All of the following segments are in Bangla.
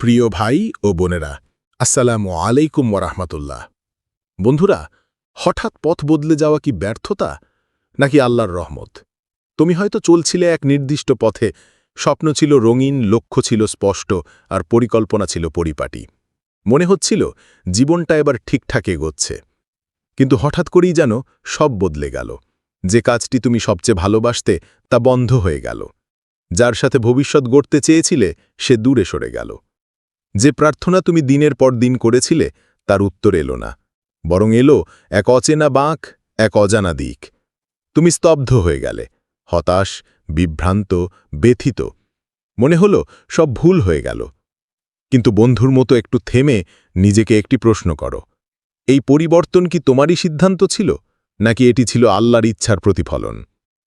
প্রিয় ভাই ও বোনেরা, আসসালামু আলাইকুম ওরহমতুল্লাহ বন্ধুরা, হঠাৎ পথ বদলে যাওয়া কি ব্যর্থতা, নাকি আল্লাহর রহমত? তুমি হয়তো চলছিলে এক নির্দিষ্ট পথে, স্বপ্ন ছিল রঙিন, লক্ষ্য ছিল স্পষ্ট, আর পরিকল্পনা ছিল পরিপাটি। মনে হচ্ছিল, জীবনটা এবার ঠিকঠাক এগোচ্ছে। কিন্তু হঠাৎ করেই যেন সব বদলে গেল। যে কাজটি তুমি সবচেয়ে ভালোবাসতে, তা বন্ধ হয়ে গেল। যার সাথে ভবিষ্যৎ গড়তে চেয়েছিলে, সে দূরে সরে গেল। যে প্রার্থনা তুমি দিনের পর দিন করেছিলে, তার উত্তর এলো না, বরং এলো এক অচেনা বাঁক, এক অজানা দিক। তুমি স্তব্ধ হয়ে গেলে, হতাশ, বিভ্রান্ত, ব্যথিত, মনে হলো সব ভুল হয়ে গেল। কিন্তু বন্ধুর মতো একটু থেমে নিজেকে একটি প্রশ্ন করো, এই পরিবর্তন কি তোমারই সিদ্ধান্ত ছিল, নাকি এটি ছিল আল্লাহর ইচ্ছার প্রতিফলন?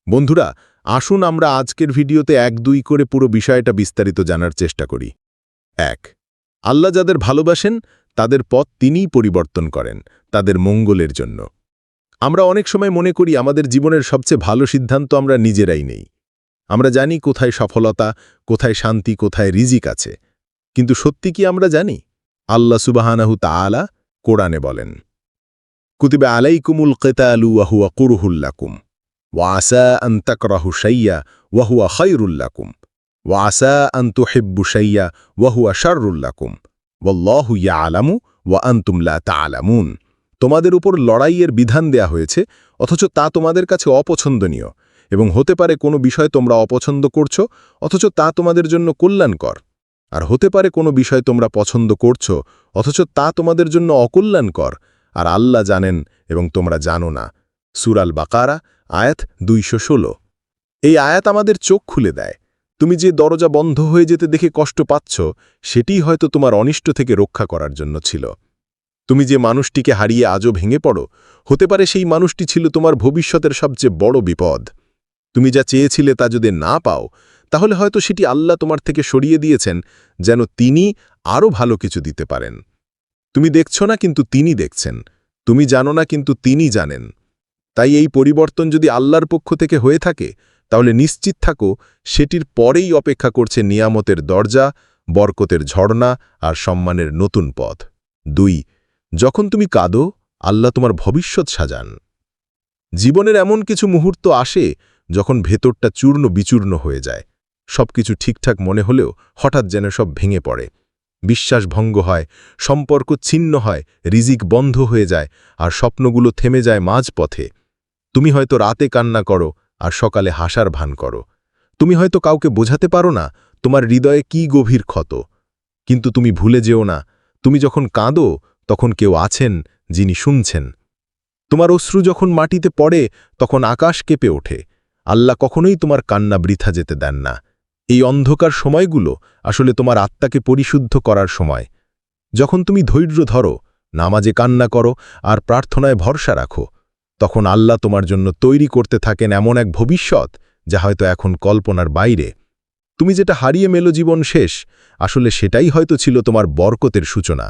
বন্ধুরা, আসুন আমরা আজকের ভিডিওতে এক দুই করে পুরো বিষয়টা বিস্তারিত জানার চেষ্টা করি। এক আল্লাহ যাদের ভালোবাসেন, তাদের পথ তিনিই পরিবর্তন করেন, তাদের মঙ্গলের জন্য। আমরা অনেক সময় মনে করি, আমাদের জীবনের সবচেয়ে ভালো সিদ্ধান্ত আমরা নিজেরাই নেই। আমরা জানি কোথায় সফলতা, কোথায় শান্তি, কোথায় রিজিক আছে। কিন্তু সত্যি কি আমরা জানি? আল্লাহ সুবাহানাহু তাআলা কোরআনে বলেন, কুতিবে আলাইকুমুল কেতালু ওয়াহুয়া কুরুহুল্লাকুম ওয়াসা আন তাকরাহু শাইয়া ওয়াহুয়া খৈরুল্লাকুম ওয়াসা আন তুহিব্বু শাইয়া ওয়াহুয়া শাররুল্লাকুম ওয়াল্লাহু ইয়ালামু ওয়া আনতুম লা তাআলামুন তোমাদের উপর লড়াইয়ের বিধান দেয়া হয়েছে, অথচ তা তোমাদের কাছে অপছন্দনীয়, এবং হতে পারে কোনো বিষয় তোমরা অপছন্দ করছ, অথচ তা তোমাদের জন্য কল্যাণকর। আর হতে পারে কোনো বিষয় তোমরা পছন্দ করছ, অথচ তা তোমাদের জন্য অকল্যাণকর। আর আল্লাহ জানেন এবং তোমরা জানো না। সুরাল বাকারা আয়াত দুইশো ষোলো। এই আয়াত আমাদের চোখ খুলে দেয়। তুমি যে দরজা বন্ধ হয়ে যেতে দেখে কষ্ট পাচ্ছ সেটিই হয়তো তোমার অনিষ্ট থেকে রক্ষা করার জন্য ছিল। তুমি যে মানুষটিকে হারিয়ে আজও ভেঙে পড়ো, হতে পারে সেই মানুষটি ছিল তোমার ভবিষ্যতের সবচেয়ে বড় বিপদ। তুমি যা চেয়েছিলে তা যদি না পাও, তাহলে হয়তো সেটি আল্লাহ তোমার থেকে সরিয়ে দিয়েছেন, যেন তিনি আরও ভালো কিছু দিতে পারেন। তুমি দেখছ না কিন্তু তিনি দেখছেন, তুমি জানো না কিন্তু তিনি জানেন। তাই এই পরিবর্তন যদি আল্লাহর পক্ষ থেকে হয়ে থাকে তাহলে নিশ্চিত থাকো, সেটির পরেই অপেক্ষা করছে নিয়ামতের দরজা, বরকতের ঝর্ণা আর সম্মানের নতুন পথ। দুই, যখন তুমি কাঁদো, আল্লাহ তোমার ভবিষ্যৎ সাজান। জীবনের এমন কিছু মুহূর্ত আসে যখন ভেতরটা চূর্ণ বিচূর্ণ হয়ে যায়। সবকিছু ঠিকঠাক মনে হলেও হঠাৎ যেন সব ভেঙে পড়ে। বিশ্বাস ভঙ্গ হয়, সম্পর্ক ছিন্ন হয়, রিজিক বন্ধ হয়ে যায় আর স্বপ্নগুলো থেমে যায় মাঝপথে। তুমি হয়তো রাতে কান্না করো আর সকালে হাসার ভান করো। তুমি হয়তো কাউকে বোঝাতে পারো না তোমার হৃদয়ে কি গভীর ক্ষত। কিন্তু তুমি ভুলে যেও না, তুমি যখন কাঁদো তখন কেউ আছেন যিনি শুনছেন। তোমার অশ্রু যখন মাটিতে পড়ে তখন আকাশ কেঁপে ওঠে। আল্লাহ কখনোই তোমার কান্না বৃথা যেতে দেন না। এই অন্ধকার সময়গুলো আসলে তোমার আত্মাকে পরিশুদ্ধ করার সময়। যখন তুমি ধৈর্য ধরো, নামাজে কান্না করো আর প্রার্থনায় ভরসা রাখো তখন আল্লাহ তোমার জন্য তৈরি করতে থাকেন এমন এক ভবিষ্যৎ, যা হয়তো এখন কল্পনার বাইরে। তুমি যেটা হারিয়ে মেলো জীবন শেষ, আসলে সেটাই হয়তো ছিল তোমার বরকতের সূচনা।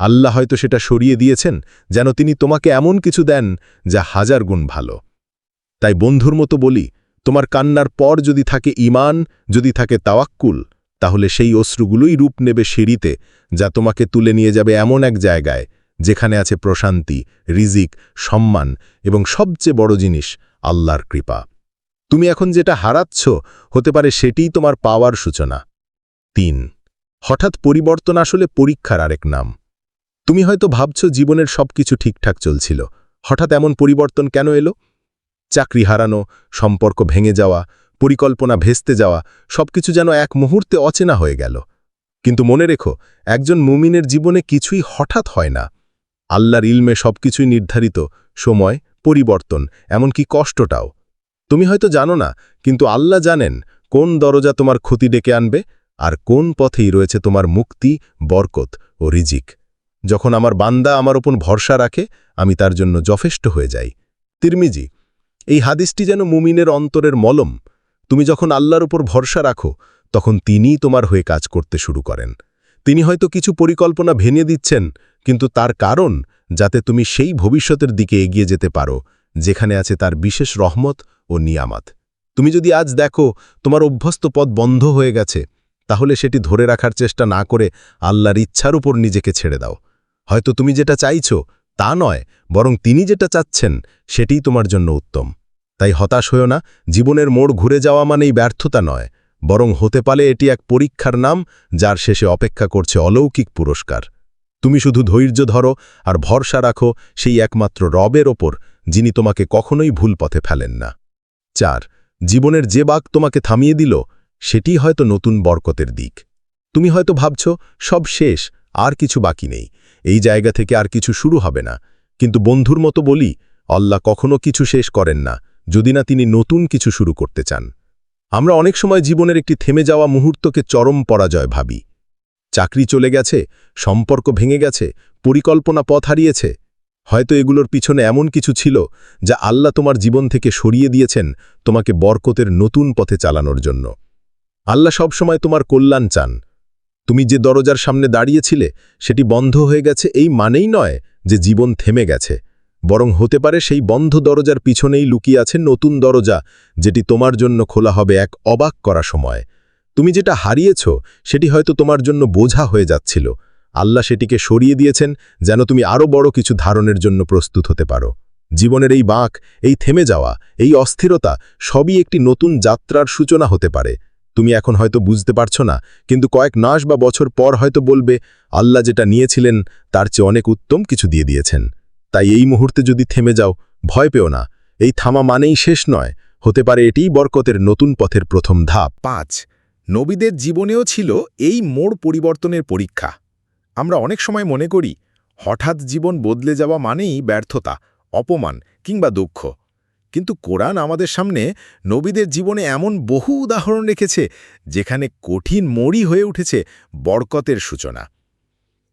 আল্লাহ হয়তো সেটা সরিয়ে দিয়েছেন, যেন তিনি তোমাকে এমন কিছু দেন, যা হাজার গুণ ভালো। তাই বন্ধুর মতো বলি, তোমার কান্নার পর যদি থাকে ইমান যদি থাকে তাওয়াক্কুল, তাহলে সেই অশ্রুগুলোই রূপ নেবে সিঁড়িতে, যা তোমাকে তুলে নিয়ে যাবে এমন এক জায়গায় যেখানে আছে প্রশান্তি, রিজিক, সম্মান এবং সবচেয়ে বড় জিনিস, আল্লাহর কৃপা। তুমি এখন যেটা হারাচ্ছ, হতে পারে সেটিই তোমার পাওয়ার সূচনা। তিন, হঠাৎ পরিবর্তন আসলে পরীক্ষার আরেক নাম। তুমি হয়তো ভাবছ জীবনের সব কিছু ঠিকঠাক চলছিল। হঠাৎ এমন পরিবর্তন কেন এলো? চাকরি হারানো, সম্পর্ক ভেঙে যাওয়া, পরিকল্পনা ভেস্তে যাওয়া, সবকিছু যেন এক মুহূর্তে অচেনা হয়ে গেল। কিন্তু মনে রেখো, একজন মুমিনের জীবনে কিছুই হঠাৎ হয় না। আল্লাহর ইলমে সবকিছুই নির্ধারিত, সময়, পরিবর্তন, এমনকি কষ্টটাও। তুমি হয়তো জানো না, কিন্তু আল্লাহ জানেন কোন দরজা তোমার ক্ষতি ডেকে আনবে আর কোন পথেই রয়েছে তোমার মুক্তি, বরকত ও রিজিক। যখন আমার বান্দা আমার ওপর ভরসা রাখে, আমি তার জন্য যথেষ্ট হয়ে যাই। তিরমিজি, এই হাদিসটি যেন মুমিনের অন্তরের মলম। তুমি যখন আল্লাহর ওপর ভরসা রাখো, তখন তিনিই তোমার হয়ে কাজ করতে শুরু করেন। তিনি হয়তো কিছু পরিকল্পনা ভেঙে দিচ্ছেন কিন্তু তার কারণ যাতে তুমি সেই ভবিষ্যতের দিকে এগিয়ে যেতে পারো, যেখানে আছে তার বিশেষ রহমত ও নিয়ামাত। তুমি যদি আজ দেখো তোমার অভ্যস্ত পথ বন্ধ হয়ে গেছে, তাহলে সেটি ধরে রাখার চেষ্টা না করে আল্লাহর ইচ্ছার উপর নিজেকে ছেড়ে দাও। হয়তো তুমি যেটা চাইছো তা নয়, বরং তিনি যেটা চাচ্ছেন সেটিই তোমার জন্য উত্তম। তাই হতাশ হয়েও না, জীবনের মোড় ঘুরে যাওয়া মানেই ব্যর্থতা নয়, বরং হতে পারে এটি এক পরীক্ষার নাম, যার শেষে অপেক্ষা করছে অলৌকিক পুরস্কার। তুমি শুধু ধৈর্য ধরো আর ভরসা রাখো সেই একমাত্র রবের ওপর, যিনি তোমাকে কখনোই ভুল পথে ফেলেন না। চার, জীবনের যে বাঘ তোমাকে থামিয়ে দিল সেটি হয়তো নতুন বরকতের দিক। তুমি হয়তো ভাবছ, সব শেষ, আর কিছু বাকি নেই, এই জায়গা থেকে আর কিছু শুরু হবে না। কিন্তু বন্ধুর মতো বলি, আল্লাহ কখনো কিছু শেষ করেন না, যদি না তিনি নতুন কিছু শুরু করতে চান। আমরা অনেক সময় জীবনের একটি থেমে যাওয়া মুহূর্তকে চরম পরাজয় ভাবি। চাকরি চলে গেছে, সম্পর্ক ভেঙে গেছে, পরিকল্পনা পথ হারিয়েছে। হয়তো এগুলোর পিছনে এমন কিছু ছিল যা আল্লাহ তোমার জীবন থেকে সরিয়ে দিয়েছেন তোমাকে বরকতের নতুন পথে চালানোর জন্য। আল্লাহ সবসময় তোমার কল্যাণ চান। তুমি যে দরজার সামনে দাঁড়িয়েছিলে, সেটি বন্ধ হয়ে গেছে এই মানেই নয় যে জীবন থেমে গেছে। বরং হতে পারে সেই বন্ধ দরজার পিছনেই লুকিয়ে আছে নতুন দরজা, যেটি তোমার জন্য খোলা হবে এক অবাক করা সময়। তুমি যেটা হারিয়েছ, সেটি হয়তো তোমার জন্য বোঝা হয়ে যাচ্ছিল। আল্লাহ সেটিকে সরিয়ে দিয়েছেন যেন তুমি আরও বড় কিছু ধারণের জন্য প্রস্তুত হতে পারো। জীবনের এই বাঁক, এই থেমে যাওয়া, এই অস্থিরতা সবই একটি নতুন যাত্রার সূচনা হতে পারে। তুমি এখন হয়তো বুঝতে পারছ না, কিন্তু কয়েক মাস বা বছর পর হয়তো বলবে, আল্লাহ যেটা নিয়েছিলেন, তার চেয়ে অনেক উত্তম কিছু দিয়ে দিয়েছেন। তাই এই মুহূর্তে যদি থেমে যাও, ভয় পেও না। এই থামা মানেই শেষ নয়। হতে পারে এটিই বরকতের নতুন পথের প্রথম ধাপ। পাঁচ নবীদের জীবনেও ছিল এই মোড় পরিবর্তনের পরীক্ষা। আমরা অনেক সময় মনে করি, হঠাৎ জীবন বদলে যাওয়া মানেই ব্যর্থতা, অপমান কিংবা দুঃখ। কিন্তু কোরআন আমাদের সামনে নবীদের জীবনে এমন বহু উদাহরণ রেখেছে, যেখানে কঠিন মরি হয়ে উঠেছে বরকতের সূচনা।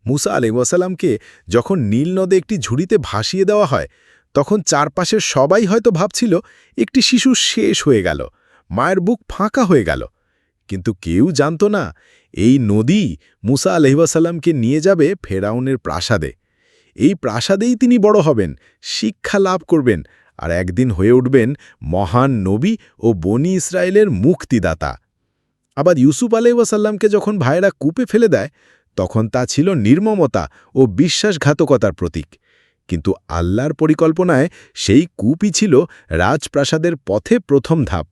মুসা আলিমাসাল্লামকে যখন নীল নদে একটি ঝুড়িতে ভাসিয়ে দেওয়া হয়, তখন চারপাশের সবাই হয়তো ভাবছিল, একটি শিশু শেষ হয়ে গেল, মায়ের বুক ফাঁকা হয়ে গেল। কিন্তু কেউ জানত না, এই নদী মুসা আলহিবাসাল্লামকে নিয়ে যাবে ফেরাউনের প্রাসাদে। এই প্রাসাদেই তিনি বড় হবেন, শিক্ষা লাভ করবেন আর একদিন হয়ে উঠবেন মহান নবী ও বনি ইসরায়েলের মুক্তিদাতা। আবার ইউসুফ আলহিবাসাল্লামকে যখন ভাইরা কূপে ফেলে দেয়, তখন তা ছিল নির্মমতা ও বিশ্বাসঘাতকতার প্রতীক। কিন্তু আল্লাহর পরিকল্পনায় সেই কূপই ছিল রাজপ্রাসাদের পথে প্রথম ধাপ।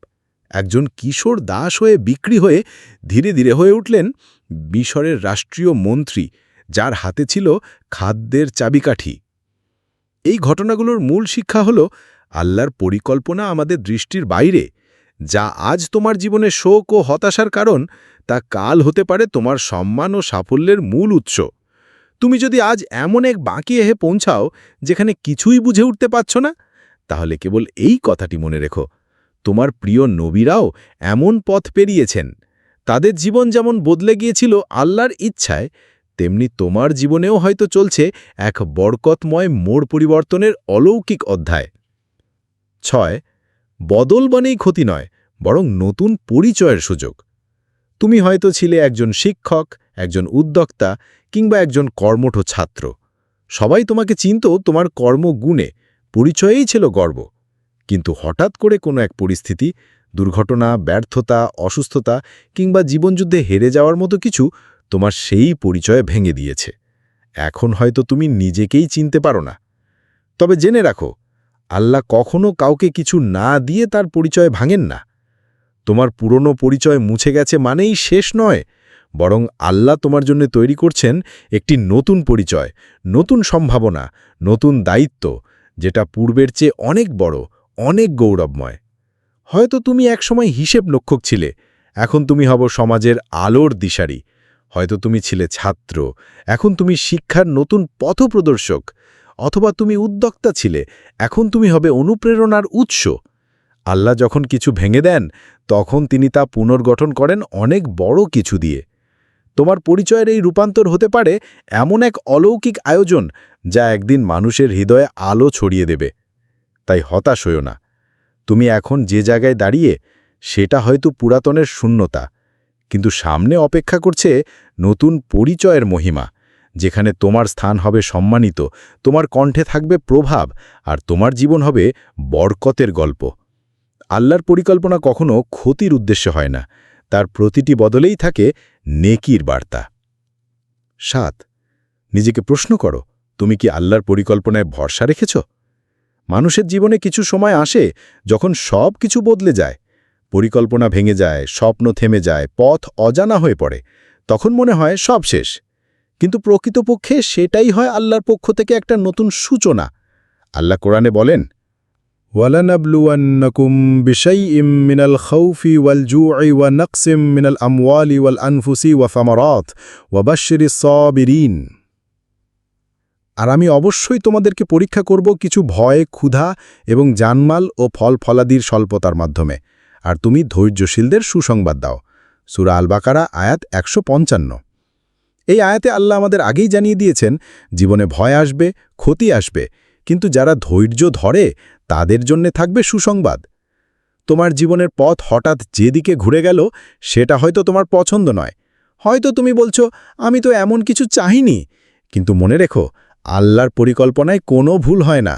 একজন কিশোর দাস হয়ে বিক্রি হয়ে ধীরে ধীরে হয়ে উঠলেন মিশরের রাষ্ট্রীয় মন্ত্রী, যার হাতে ছিল খাদ্যের চাবিকাঠি। এই ঘটনাগুলোর মূল শিক্ষা হল, আল্লাহর পরিকল্পনা আমাদের দৃষ্টির বাইরে, যা আজ তোমার জীবনে শোক ও হতাশার কারণ, তা কাল হতে পারে তোমার সম্মান ও সাফল্যের মূল উৎস। তুমি যদি আজ এমন এক বাঁকি এহে পৌঁছাও, যেখানে কিছুই বুঝে উঠতে পারছ না, তাহলে কেবল এই কথাটি মনে রেখো। তোমার প্রিয় নবীরাও এমন পথ পেরিয়েছেন। তাদের জীবন যেমন বদলে গিয়েছিল আল্লাহর ইচ্ছায়, তেমনি তোমার জীবনেও হয়তো চলছে এক বরকতময় মোড় পরিবর্তনের অলৌকিক অধ্যায়। ছয়, বদল মানেই ক্ষতি নয়, বরং নতুন পরিচয়ের সুযোগ। তুমি হয়তো ছিলে একজন শিক্ষক, একজন উদ্যোক্তা, কিংবা একজন কর্মঠ ছাত্র। সবাই তোমাকে চিনত তোমার কর্মগুণে, পরিচয়েই ছিল গর্ব। কিন্তু হঠাৎ করে কোনো এক পরিস্থিতি, দুর্ঘটনা, ব্যর্থতা, অসুস্থতা কিংবা জীবনযুদ্ধে হেরে যাওয়ার মতো কিছু তোমার সেই পরিচয় ভেঙে দিয়েছে। এখন হয়তো তুমি নিজেকেই চিনতে পারো না। তবে জেনে রাখো, আল্লাহ কখনো কাউকে কিছু না দিয়ে তার পরিচয় ভাঙেন না। তোমার পুরনো পরিচয় মুছে গেছে মানেই শেষ নয়, বরং আল্লাহ তোমার জন্য তৈরি করছেন একটি নতুন পরিচয়, নতুন সম্ভাবনা, নতুন দায়িত্ব, যেটা পূর্বের চেয়ে অনেক বড়। অনেক গৌরবময়। হয়তো তুমি একসময় হিসেব লক্ষক ছিলে, এখন তুমি হব সমাজের আলোর দিশারি। হয়তো তুমি ছিলে ছাত্র, এখন তুমি শিক্ষার নতুন পথপ্রদর্শক, অথবা তুমি উদ্যোক্তা ছিলে, এখন তুমি হবে অনুপ্রেরণার উৎস। আল্লাহ যখন কিছু ভেঙে দেন, তখন তিনি তা পুনর্গঠন করেন অনেক বড় কিছু দিয়ে। তোমার পরিচয়ের এই রূপান্তর হতে পারে এমন এক অলৌকিক আয়োজন, যা একদিন মানুষের হৃদয়ে আলো ছড়িয়ে দেবে। তাই হতাশ হইও না। তুমি এখন যে জায়গায় দাঁড়িয়ে, সেটা হয়তো পুরাতনের শূন্যতা, কিন্তু সামনে অপেক্ষা করছে নতুন পরিচয়ের মহিমা, যেখানে তোমার স্থান হবে সম্মানিত, তোমার কণ্ঠে থাকবে প্রভাব, আর তোমার জীবন হবে বরকতের গল্প। আল্লাহর পরিকল্পনা কখনো ক্ষতির উদ্দেশ্যে হয় না, তার প্রতিটি বদলেই থাকে নেকির বার্তা। সাত, নিজেকে প্রশ্ন করো, তুমি কি আল্লাহর পরিকল্পনায় ভরসা রেখেছ? মানুষের জীবনে কিছু সময় আসে যখন সব কিছু বদলে যায় পরিকল্পনা ভেঙে যায় স্বপ্ন থেমে যায় পথ অজানা হয়ে পড়ে তখন মনে হয় সব শেষ কিন্তু প্রকৃতপক্ষে সেটাই হয় আল্লাহর পক্ষ থেকে একটা নতুন সূচনা আল্লাহ কোরআনে বলেন وَلَنَبْلُوَنَّكُمْ بِشَيْءٍ مِّنَ الْخَوْفِ وَالْجُوعِ وَنَقْصٍ مِّنَ الْأَمْوَالِ وَالْأَنفُسِ وَثَمَرَاتِ وَبَشِّرِ الصَّابِرِينَ আর আমি অবশ্যই তোমাদেরকে পরীক্ষা করব কিছু ভয়, ক্ষুধা এবং জানমাল ও ফল ফলাদির স্বল্পতার মাধ্যমে। আর তুমি ধৈর্যশীলদের সুসংবাদ দাও। সুরা আলবাকারা, আয়াত একশো পঞ্চান্ন। এই আয়াতে আল্লাহ আমাদের আগেই জানিয়ে দিয়েছেন, জীবনে ভয় আসবে, ক্ষতি আসবে, কিন্তু যারা ধৈর্য ধরে, তাদের জন্যে থাকবে সুসংবাদ। তোমার জীবনের পথ হঠাৎ যেদিকে ঘুরে গেল, সেটা হয়তো তোমার পছন্দ নয়। হয়তো তুমি বলছো, আমি তো এমন কিছু চাহিনি। কিন্তু মনে রেখো আল্লাহর পরিকল্পনায় কোনো ভুল হয় না।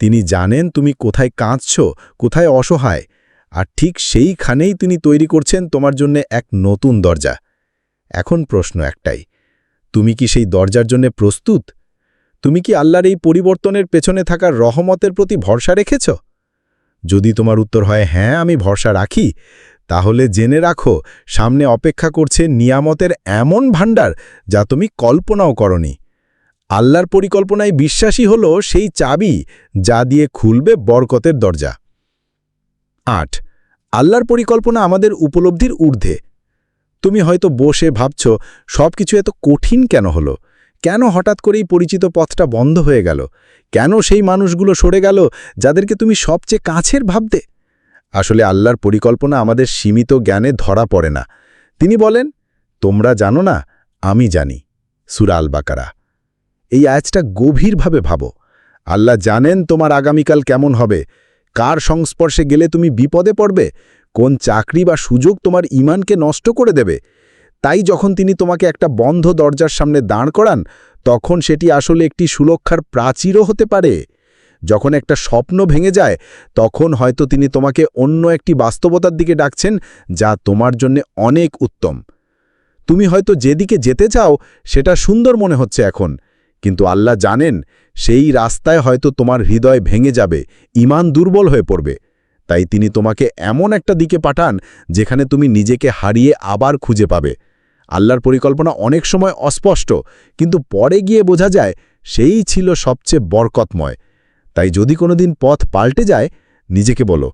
তিনি জানেন তুমি কোথায় কাঁদছ, কোথায় অসহায়, আর ঠিক সেইখানেই তিনি তৈরি করছেন তোমার জন্য এক নতুন দরজা। এখন প্রশ্ন একটাই, তুমি কি সেই দরজার জন্য প্রস্তুত? তুমি কি আল্লাহর এই পরিবর্তনের পেছনে থাকা রহমতের প্রতি ভরসা রেখেছ? যদি তোমার উত্তর হয় হ্যাঁ আমি ভরসা রাখি, তাহলে জেনে রাখো, সামনে অপেক্ষা করছে নিয়ামতের এমন ভাণ্ডার যা তুমি কল্পনাও করনি। আল্লাহর পরিকল্পনায় বিশ্বাসী হল সেই চাবি যা দিয়ে খুলবে বরকতের দরজা। আট, আল্লাহর পরিকল্পনা আমাদের উপলব্ধির ঊর্ধ্বে। তুমি হয়তো বসে ভাবছ সব কিছু এত কঠিন কেন হলো? কেন হঠাৎ করেই পরিচিত পথটা বন্ধ হয়ে গেল? কেন সেই মানুষগুলো সরে গেল যাদেরকে তুমি সবচেয়ে কাছের ভাবতে? আসলে আল্লাহর পরিকল্পনা আমাদের সীমিত জ্ঞানে ধরা পড়ে না। তিনি বলেন, তোমরা জানো না, আমি জানি। সুরাল বাকারা এই আয়াজটা গভীরভাবে ভাবো। আল্লাহ জানেন তোমার আগামীকাল কেমন হবে। কার সংস্পর্শে গেলে তুমি বিপদে পড়বে? কোন চাকরি বা সুযোগ তোমার ইমানকে নষ্ট করে দেবে? তাই যখন তিনি তোমাকে একটা বন্ধ দরজার সামনে দাঁড় করান, তখন সেটি আসলে একটি সুরক্ষার প্রাচীরও হতে পারে। যখন একটা স্বপ্ন ভেঙে যায়, তখন হয়তো তিনি তোমাকে অন্য একটি বাস্তবতার দিকে ডাকছেন যা তোমার জন্য অনেক উত্তম। তুমি হয়তো যেদিকে যেতে চাও, সেটা সুন্দর মনে হচ্ছে এখন। কিন্তু আল্লাহ জানেন, সেই রাস্তায় হয়তো তোমার হৃদয় ভেঙে যাবে ইমান দুর্বল হয়ে পড়বে। তাই তিনি তোমাকে এমন একটা দিকে পাঠান, যেখানে তুমি নিজেকে হারিয়ে আবার খুঁজে পাবে। আল্লাহর পরিকল্পনা অনেক সময় অস্পষ্ট, কিন্তু পরে গিয়ে বোঝা যায়, সেই ছিল সবচেয়ে বরকতময়। তাই যদি কোনোদিন পথ পাল্টে যায়, নিজেকে বলো,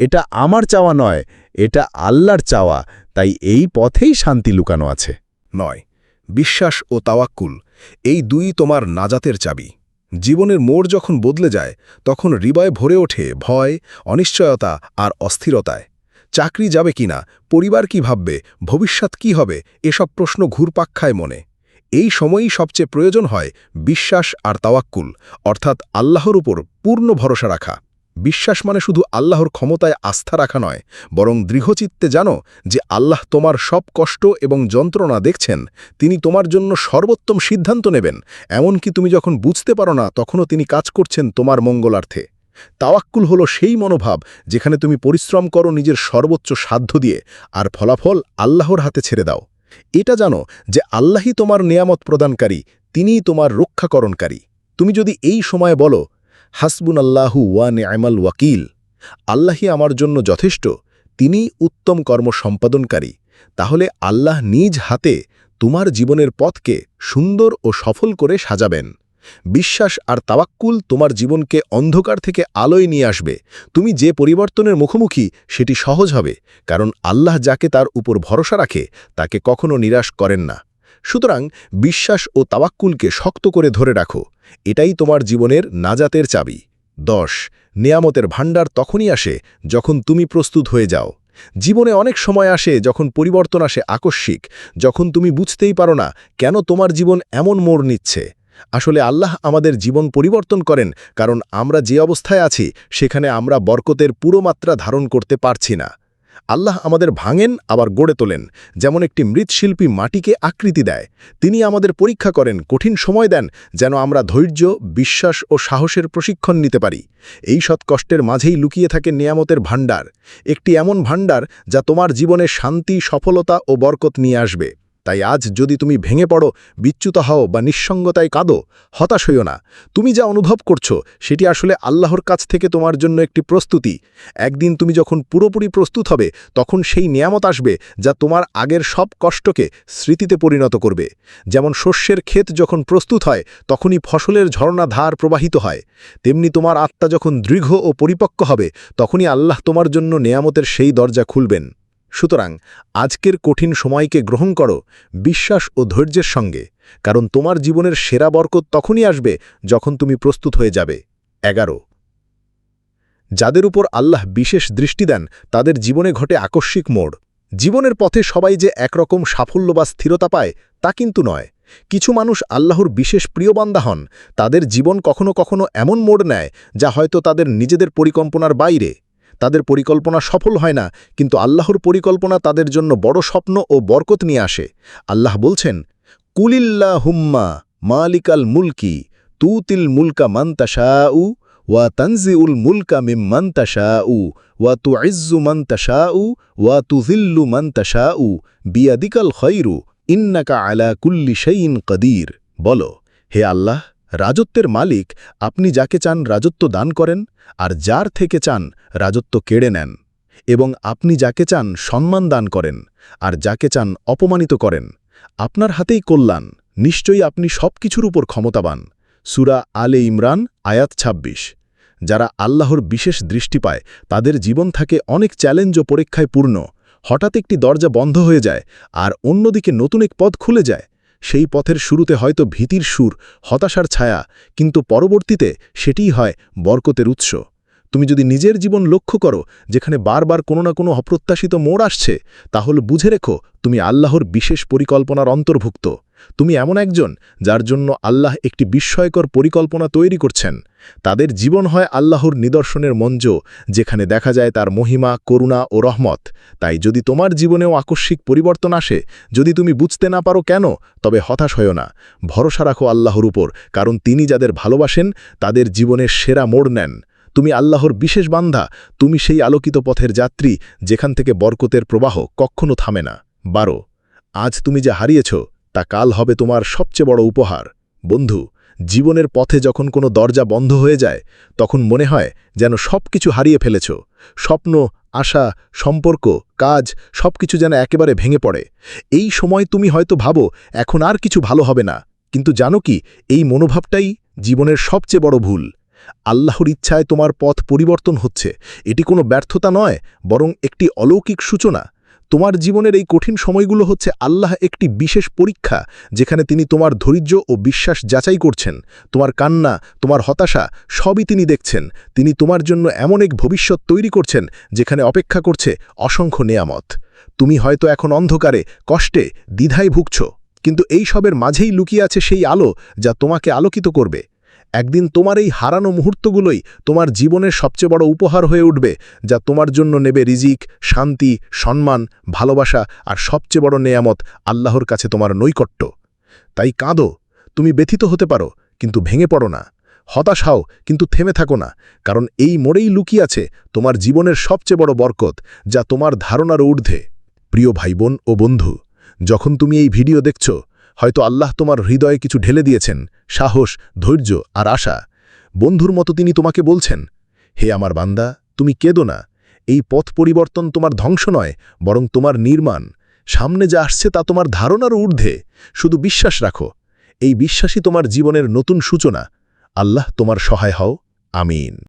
এটা আমার চাওয়া নয়, এটা আল্লাহর চাওয়া। তাই এই পথেই শান্তি লুকানো আছে। নয়। বিশ্বাস ও তাওয়াক্কুল, এই দুই তোমার নাজাতের চাবি। জীবনের মোড় যখন বদলে যায়, তখন হৃদয় ভরে ওঠে ভয়, অনিশ্চয়তা আর অস্থিরতায়। চাকরি যাবে কিনা, পরিবার কি ভাববে, ভবিষ্যৎ কি হবে, এসব প্রশ্ন ঘুরপাক খায় মনে। এই সময়ই সবচেয়ে প্রয়োজন হয় বিশ্বাস আর তাওয়াক্কুল, অর্থাৎ আল্লাহর উপর পূর্ণ ভরসা রাখা। বিশ্বাস মানে শুধু আল্লাহর ক্ষমতায় আস্থা রাখা নয়, বরং দৃঢ়চিত্তে জানো যে আল্লাহ তোমার সব কষ্ট এবং যন্ত্রণা দেখছেন, তিনি তোমার জন্য সর্বোত্তম সিদ্ধান্ত নেবেন, এমনকি তুমি যখন বুঝতে পারো না, তখনও তিনি কাজ করছেন তোমার মঙ্গলার্থে। তাওয়াক্কুল হলো সেই মনোভাব যেখানে তুমি পরিশ্রম করো নিজের সর্বোচ্চ সাধ্য দিয়ে, আর ফলাফল আল্লাহর হাতে ছেড়ে দাও। এটা জানো যে আল্লাহই তোমার নিয়ামত প্রদানকারী, তিনিই তোমার রক্ষাকরণকারী। তুমি যদি এই সময় বলো হাসবুন আল্লাহু ওয়া নেআমাল ওয়াকিল। আল্লাহই আমার জন্য যথেষ্ট তিনি উত্তম কর্ম সম্পাদনকারী। তাহলে আল্লাহ নিজ হাতে তোমার জীবনের পথকে সুন্দর ও সফল করে সাজাবেন। বিশ্বাস আর তাওয়াক্কুল তোমার জীবনকে অন্ধকার থেকে আলোয় নিয়ে আসবে। তুমি যে পরিবর্তনের মুখোমুখি, সেটি সহজ হবে, কারণ আল্লাহ যাকে তার উপর ভরসা রাখে, তাকে কখনো নিরাশ করেন না। সুতরাং বিশ্বাস ও তাওয়াক্কুলকে শক্ত করে ধরে রাখো। এটাই তোমার জীবনের নাজাতের চাবি। দশ, নেয়ামতের ভাণ্ডার তখনই আসে যখন তুমি প্রস্তুত হয়ে যাও। জীবনে অনেক সময় আসে যখন পরিবর্তন আসে আকস্মিক, যখন তুমি বুঝতেই পারো না কেন তোমার জীবন এমন মোড় নিচ্ছে। আসলে আল্লাহ আমাদের জীবন পরিবর্তন করেন কারণ আমরা যে অবস্থায় আছি, সেখানে আমরা বরকতের পুরো মাত্রা ধারণ করতে পারছি না। আল্লাহ আমাদের ভাঙেন, আবার গড়ে তোলেন। যেমন একটি মৃৎশিল্পী মাটিকে আকৃতি দেয়, তিনি আমাদের পরীক্ষা করেন, কঠিন সময় দেন, যেন আমরা ধৈর্য, বিশ্বাস ও সাহসের প্রশিক্ষণ নিতে পারি। এই সৎ কষ্টের মাঝেই লুকিয়ে থাকে নিয়ামতের ভাণ্ডার। একটি এমন ভাণ্ডার যা তোমার জীবনে শান্তি, সফলতা ও বরকত নিয়ে আসবে। তাই আজ যদি তুমি ভেঙে পড়ো, বিচ্যুত হও বা নিঃসঙ্গতায় কাঁদো, হতাশ হইও না। তুমি যা অনুভব করছ, সেটি আসলে আল্লাহর কাছ থেকে তোমার জন্য একটি প্রস্তুতি। একদিন তুমি যখন পুরোপুরি প্রস্তুত হবে, তখন সেই নিয়ামত আসবে যা তোমার আগের সব কষ্টকে স্মৃতিতে পরিণত করবে। যেমন শস্যের ক্ষেত যখন প্রস্তুত হয়, তখনই ফসলের ঝর্ণা ধার প্রবাহিত হয়। তেমনি তোমার আত্মা যখন দৃঢ় ও পরিপক্ক হবে, তখনই আল্লাহ তোমার জন্য নেয়ামতের সেই দরজা খুলবেন। সুতরাং আজকের কঠিন সময়কে গ্রহণ করো বিশ্বাস ও ধৈর্যের সঙ্গে, কারণ তোমার জীবনের সেরা বরকত তখনই আসবে যখন তুমি প্রস্তুত হয়ে যাবে। এগারো। যাদের উপর আল্লাহ বিশেষ দৃষ্টি দেন, তাদের জীবনে ঘটে আকস্মিক মোড়। জীবনের পথে সবাই যে একরকম সাফল্য বা স্থিরতা পায়, তা কিন্তু নয়। কিছু মানুষ আল্লাহর বিশেষ প্রিয়বান্দা হন, তাদের জীবন কখনো কখনো এমন মোড় নেয়, যা হয়তো তাদের নিজেদের পরিকল্পনার বাইরে। তাদের পরিকল্পনা সফল হয় না, কিন্তু আল্লাহর পরিকল্পনা তাদের জন্য বড় স্বপ্ন ও বরকত নিয়ে আসে। আল্লাহ বলছেন কুলিল্লা হুম্মা মালিকাল মুলকি তুতিল মুলকা মন্তাশাউ ওয়া তনজিউল মুলকা মিম মন্তাশাউ ওয়া তু ইজ্জু মন্তাশাউ ওয়া তুজিল্লু মন্তাশাউ বিয়াদিকাল খৈরু ইন্নাকা আলা কুল্লি শঈন কদির। বলো, হে আল্লাহ রাজত্বের মালিক আপনি যাকে চান রাজত্ব দান করেন, আর যার থেকে চান রাজত্ব কেড়ে নেন, এবং আপনি যাকে চান সম্মান দান করেন, আর যাকে চান অপমানিত করেন, আপনার হাতেই কল্যাণ, নিশ্চয়ই আপনি সব কিছুর উপর ক্ষমতাবান। সুরা আলে ইমরান, আয়াত ২৬ যারা আল্লাহর বিশেষ দৃষ্টি পায়, তাদের জীবন থাকে অনেক চ্যালেঞ্জ ও পরীক্ষায় পূর্ণ। হঠাৎ একটি দরজা বন্ধ হয়ে যায়, আর অন্যদিকে নতুন এক পথ খুলে যায়। সেই পথের শুরুতে হয়তো ভীতির সুর, হতাশার ছায়া, কিন্তু পরবর্তীতে সেটিই হয় বরকতের উৎস। তুমি যদি নিজের জীবন লক্ষ্য করো, যেখানে বারবার কোনো না কোনো অপ্রত্যাশিত মোড় আসছে, তাহলে বুঝে রেখো তুমি আল্লাহর বিশেষ পরিকল্পনার অন্তর্ভুক্ত। তুমি এমন একজন যার জন্য আল্লাহ একটি বিস্ময়কর পরিকল্পনা তৈরি করছেন। তাদের জীবন হয় আল্লাহর নিদর্শনের মঞ্চ, যেখানে দেখা যায় তার মহিমা, করুণা ও রহমত। তাই যদি তোমার জীবনেও আকস্মিক পরিবর্তন আসে, যদি তুমি বুঝতে না পারো কেন, তবে হতাশ হও না। ভরসা রাখো আল্লাহর উপর, কারণ তিনি যাদের ভালোবাসেন, তাদের জীবনের সেরা মোড় নেন। তুমি আল্লাহর বিশেষ বান্ধা তুমি সেই আলোকিত পথের যাত্রী, যেখান থেকে বরকতের প্রবাহ কখনো থামে না। বারো, আজ তুমি যা হারিয়েছ তা কাল হবে তোমার সবচেয়ে বড় উপহার। বন্ধু, জীবনের পথে যখন কোনো দরজা বন্ধ হয়ে যায়, তখন মনে হয় যেন সব কিছু হারিয়ে ফেলেছ। স্বপ্ন, আশা, সম্পর্ক, কাজ, সবকিছু যেন একেবারে ভেঙে পড়ে। এই সময় তুমি হয়তো ভাবো, এখন আর কিছু ভালো হবে না। কিন্তু জানো কি, এই মনোভাবটাই জীবনের সবচেয়ে বড় ভুল। আল্লাহর ইচ্ছায় তোমার পথ পরিবর্তন হচ্ছে। এটি কোনো ব্যর্থতা নয়, বরং একটি অলৌকিক সূচনা। তোমার জীবনের এই কঠিন সময়গুলো হচ্ছে আল্লাহ একটি বিশেষ পরীক্ষা, যেখানে তিনি তোমার ধৈর্য ও বিশ্বাস যাচাই করছেন। তোমার কান্না, তোমার হতাশা, সবই তিনি দেখছেন। তিনি তোমার জন্য এমন এক ভবিষ্যৎ তৈরি করছেন, যেখানে অপেক্ষা করছে অসংখ্য নেয়ামত। তুমি হয়তো এখন অন্ধকারে, কষ্টে, দ্বিধায় ভুগছ, কিন্তু এই সবের মাঝেই লুকিয়ে আছে সেই আলো, যা তোমাকে আলোকিত করবে। একদিন তোমার এই হারানো মুহূর্তগুলোই তোমার জীবনের সবচেয়ে বড় উপহার হয়ে উঠবে, যা তোমার জন্য নেবে রিজিক, শান্তি, সম্মান, ভালোবাসা আর সবচেয়ে বড় নেয়ামত আল্লাহর কাছে তোমার নৈকট্য। তাই কাঁদো, তুমি ব্যথিত হতে পারো, কিন্তু ভেঙে পড়ো না। হতাশ হও, কিন্তু থেমে থাকো না, কারণ এই মোড়েই লুকিয়ে আছে তোমার জীবনের সবচেয়ে বড় বরকত, যা তোমার ধারণার ঊর্ধ্বে। প্রিয় ভাইবোন ও বন্ধু, যখন তুমি এই ভিডিও দেখছ হয়তো আল্লাহ তোমার হৃদয়ে কিছু ঢেলে দিয়েছেন, সাহস, ধৈর্য আর আশা। বন্ধুর মতো তিনি তোমাকে বলছেন, হে আমার বান্দা, তুমি কেদো না। এই পথ পরিবর্তন তোমার ধ্বংস নয়, বরং তোমার নির্মাণ। সামনে যা আসছে তা তোমার ধারণার ঊর্ধ্বে। শুধু বিশ্বাস রাখো। এই বিশ্বাসই তোমার জীবনের নতুন সূচনা। আল্লাহ তোমার সহায় হও। আমিন।